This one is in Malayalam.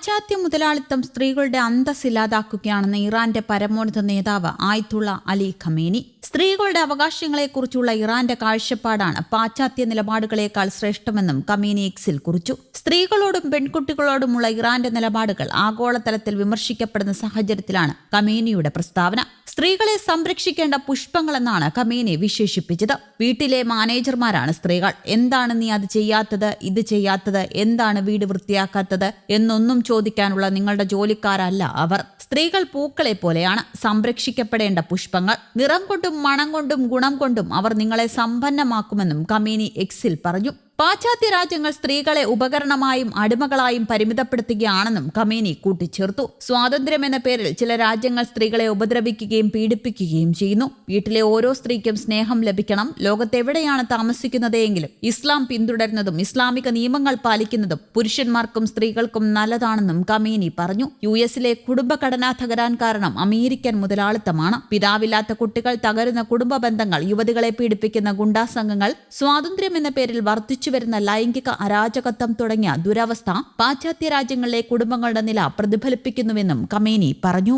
പാശ്ചാത്യ മുതലാളിത്തം സ്ത്രീകളുടെ അന്തസ് ഇല്ലാതാക്കുകയാണെന്ന് ഇറാന്റെ പരമോന്നത നേതാവ് ആയിത്തുള്ള അലി ഖമേനി. സ്ത്രീകളുടെ അവകാശങ്ങളെക്കുറിച്ചുള്ള ഇറാന്റെ കാഴ്ചപ്പാടാണ് പാശ്ചാത്യ നിലപാടുകളേക്കാൾ ശ്രേഷ്ഠമെന്നും കമീനി എക്സിൽ കുറിച്ചു. സ്ത്രീകളോടും പെൺകുട്ടികളോടുമുള്ള ഇറാന്റെ നിലപാടുകൾ ആഗോളതലത്തിൽ വിമർശിക്കപ്പെടുന്ന സാഹചര്യത്തിലാണ് കമേനിയുടെ പ്രസ്താവന. സ്ത്രീകളെ സംരക്ഷിക്കേണ്ട പുഷ്പങ്ങളെന്നാണ് കമീനെ വിശേഷിപ്പിച്ചത്. വീട്ടിലെ മാനേജർമാരാണ് സ്ത്രീകൾ. എന്താണ് നീ അത് ചെയ്യാത്തത്? ഇത് ചെയ്യാത്തത്? എന്താണ് വീട് വൃത്തിയാക്കാത്തത്? എന്നൊന്നും ചോദിക്കാനുള്ള നിങ്ങളുടെ ജോലിക്കാരല്ല അവർ. സ്ത്രീകൾ പൂക്കളെ പോലെയാണ്. സംരക്ഷിക്കപ്പെടേണ്ട പുഷ്പങ്ങൾ. നിറം കൊണ്ടും മണം കൊണ്ടും ഗുണം കൊണ്ടും അവർ നിങ്ങളെ സമ്പന്നമാക്കുമെന്നും കമീനി എക്സിൽ പറഞ്ഞു. പാശ്ചാത്യ രാജ്യങ്ങൾ സ്ത്രീകളെ ഉപകരണമായും അടിമകളായും പരിമിതപ്പെടുത്തുകയാണെന്നും കമീനി കൂട്ടിച്ചേർത്തു. സ്വാതന്ത്ര്യം എന്ന പേരിൽ ചില രാജ്യങ്ങൾ സ്ത്രീകളെ ഉപദ്രവിക്കുകയും പീഡിപ്പിക്കുകയും ചെയ്യുന്നു. വീട്ടിലെ ഓരോ സ്ത്രീക്കും സ്നേഹം ലഭിക്കണം. ലോകത്തെവിടെയാണ് താമസിക്കുന്നതെങ്കിലും ഇസ്ലാം പിന്തുടരുന്നതും ഇസ്ലാമിക നിയമങ്ങൾ പാലിക്കുന്നതും പുരുഷന്മാർക്കും സ്ത്രീകൾക്കും നല്ലതാണെന്നും കമീനി പറഞ്ഞു. യു എസിലെ കുടുംബഘടന തകരാൻ കാരണം അമേരിക്കൻ മുതലാളിത്തമാണ്. പിതാവില്ലാത്ത കുട്ടികൾ തകരുന്ന കുടുംബ ബന്ധങ്ങൾ യുവതികളെ പീഡിപ്പിക്കുന്ന ഗുണ്ടാസംഘങ്ങൾ സ്വാതന്ത്ര്യം എന്ന പേരിൽ വർദ്ധിച്ചു വരുന്ന ലൈംഗിക അരാജകത്വം തുടങ്ങിയ ദുരവസ്ഥ പാശ്ചാത്യ രാജ്യങ്ങളിലെ കുടുംബങ്ങളുടെ നില പ്രതിഫലിപ്പിക്കുന്നുവെന്നും കമേനി പറഞ്ഞു.